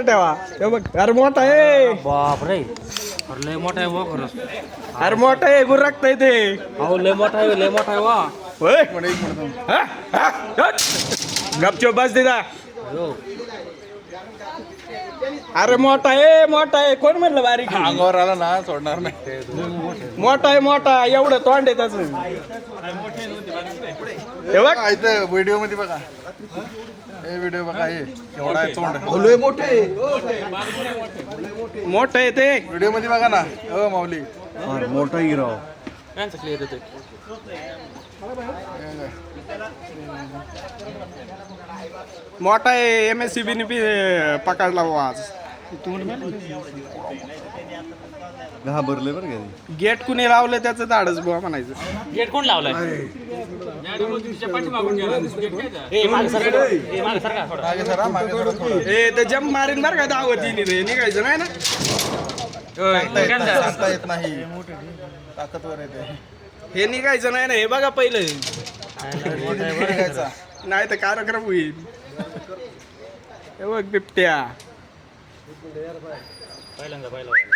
वर ठेवा. हे बघ अरे मोठा आहे. बाप रे अरे लय मोठा आहे वा खरंच अरे मोठा आहे गुरकता ते. अहो लय मोठा आहे लय मोठा आहे वा. होय? हा? हा? हट. गपचूप बस दिदा. हो. अरे मोठा आहे मोठा आहे. कोण म्हणलं बारीक? आहे? अंगावर आला ना सोडणार नाही. मोठा आहे मोठा. एवढं तोंड आहे त्याच. व्हिडिओमध्ये बघा. हे व्हिडिओ बघा हे. एवढा आहे तोंड. मोठं. आहे ते. व्हिडिओमध्ये बघा ना. हो माऊली. मोठा हिरो. यांचं क्लिअर येतोय. मोठा आहे एम एस सी बी पकडला आज. घाबरले बरं का गेट कुणी लावलं त्याचं धाडच बुवा म्हणायचं. गेट कोण लावलाय? ए, मागे सरका. ए, मागे सरका थोडं. मागे सरा मागे सरा थोडं. ए ते जम्प मारीन बरं का दावतीने रे निघायचं नाही ना? होय. सांगता येत नाही. ताकदवर येते हे निघायचं नाही ना हे बघा पहिलं. नाही तर कार्यक्रम होईल. हे बघ बिबट्या. पहिल्यांदा पहिला